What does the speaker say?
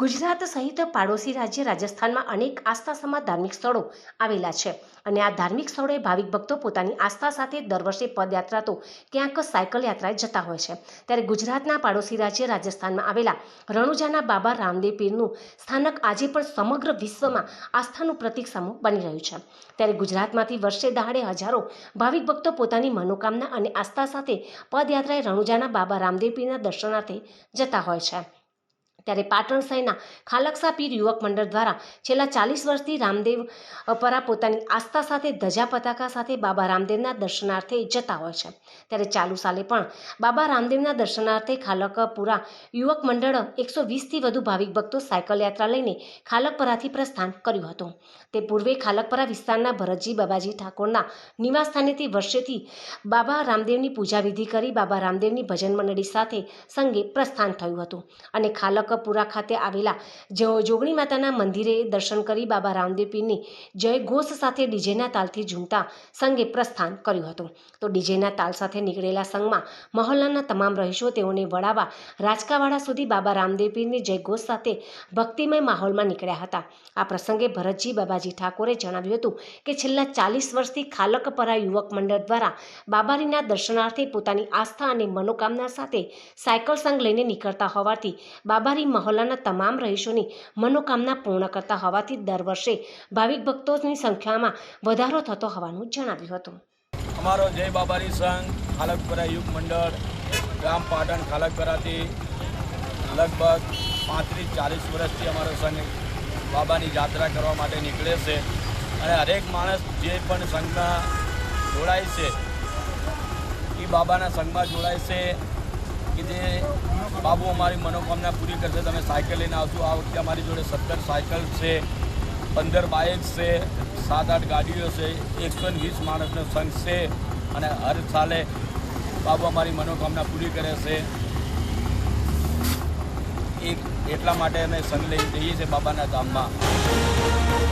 ગુજરાત સહિત પાડોશી રાજ્ય રાજસ્થાનમાં અનેક આસ્થાસમાં ધાર્મિક સ્થળો આવેલા છે અને આ ધાર્મિક સ્થળોએ ભાવિક ભક્તો પોતાની આસ્થા સાથે દર વર્ષે પદયાત્રા તો ક્યાંક સાયકલ યાત્રાએ જતા હોય છે. ત્યારે ગુજરાતના પાડોશી રાજ્ય રાજસ્થાનમાં આવેલા રણુજાના બાબા રામદેવ પીરનું સ્થાનક આજે પણ સમગ્ર વિશ્વમાં આસ્થાનું પ્રતીક સમૂહ બની રહ્યું છે. ત્યારે ગુજરાતમાંથી વર્ષે દહાડે હજારો ભાવિક ભક્તો પોતાની મનોકામના અને આસ્થા સાથે પદયાત્રાએ રણુજાના બાબા રામદેવ પીરના દર્શનાર્થે જતા હોય છે. ત્યારે પાટણ શહેરના ખાલકસા પીર યુવક મંડળ દ્વારા છેલ્લા ચાલીસ વર્ષથી રામદેવ પરા પોતાની આસ્થા સાથે, ધજા પતાકા સાથે બાબા રામદેવના દર્શનાર્થે જતા હોય છે. ત્યારે ચાલુ સાલે પણ બાબા રામદેવના દર્શનાર્થે ખાલકપુરા યુવક મંડળ એકસો વીસથી વધુ ભાવિક ભક્તો સાયકલ યાત્રા લઈને ખાલકપરાથી પ્રસ્થાન કર્યું હતું. તે પૂર્વે ખાલકપરા વિસ્તારના ભરતજી બાબાજી ઠાકોરના નિવાસસ્થાનેથી વર્ષેથી બાબા રામદેવની પૂજા વિધિ કરી બાબા રામદેવની ભજન મંડળી સાથે સંગે પ્રસ્થાન થયું હતું અને ખાલકપુરા ખાતે આવેલા જોગણી માતાના મંદિરે દર્શન કરી બાબા રામદેવ પીરની જય ઘોષ સાથે ડીજેના તાલથી ઝૂમતા સંઘે પ્રસ્થાન કર્યું હતું. તો ડીજેના તાલ સાથે નીકળેલા સંઘમાં મહોલ્લાના તમામ રહીશો તેઓને વડાવા રાજકાવાડા સુધી બાબા રામદેવ પીરની જય ઘોષ સાથે ભક્તિમય માહોલમાં નીકળ્યા હતા. આ પ્રસંગે ભરતજી બાબાજી ઠાકોરે જણાવ્યું હતું કે છેલ્લા ચાલીસ વર્ષથી ખાલકપરા યુવક મંડળ દ્વારા બાબારીના દર્શનાર્થે પોતાની આસ્થા અને મનોકામના સાથે સાયકલ સંઘ લઈને નીકળતા હોવાથી બાબારી મહોલ્લાના તમામ રહીશોની મનોકામના પૂર્ણ કરતા હોવાથી દર વર્ષે ભાવિક ભક્તોની સંખ્યામાં વધારો થતો હોવાનું જણાવ્યું હતું. અમારો જય બાબારી સંઘ, ખાલકપરા યુગ મંડળ, ગામ પાટણ ખાલકપરાથી લગભગ પાંત્રીસ, ચાલીસ વર્ષથી અમારો સંઘ બાબાની યાત્રા કરવા માટે નીકળે છે અને હરેક માણસ જે પણ સંઘમાં જોડાય છે, એ બાબાના સંઘમાં જોડાય છે. કે જે બાબુ અમારી મનોકામના પૂરી કરશે, તમે સાયકલ લઈને આવશો આ વખતે અમારી જોડે સત્તર સાયકલ છે, પંદર બાઇક છે, સાત આઠ ગાડીઓ છે, એકસો વીસ માણસનો સંઘ છે અને હર સાલે બાબુ અમારી મનોકામના પૂરી કરે છે. એક એટલા માટે અમે સંઘ લઈને જઈએ છીએ બાબાના ધામમાં.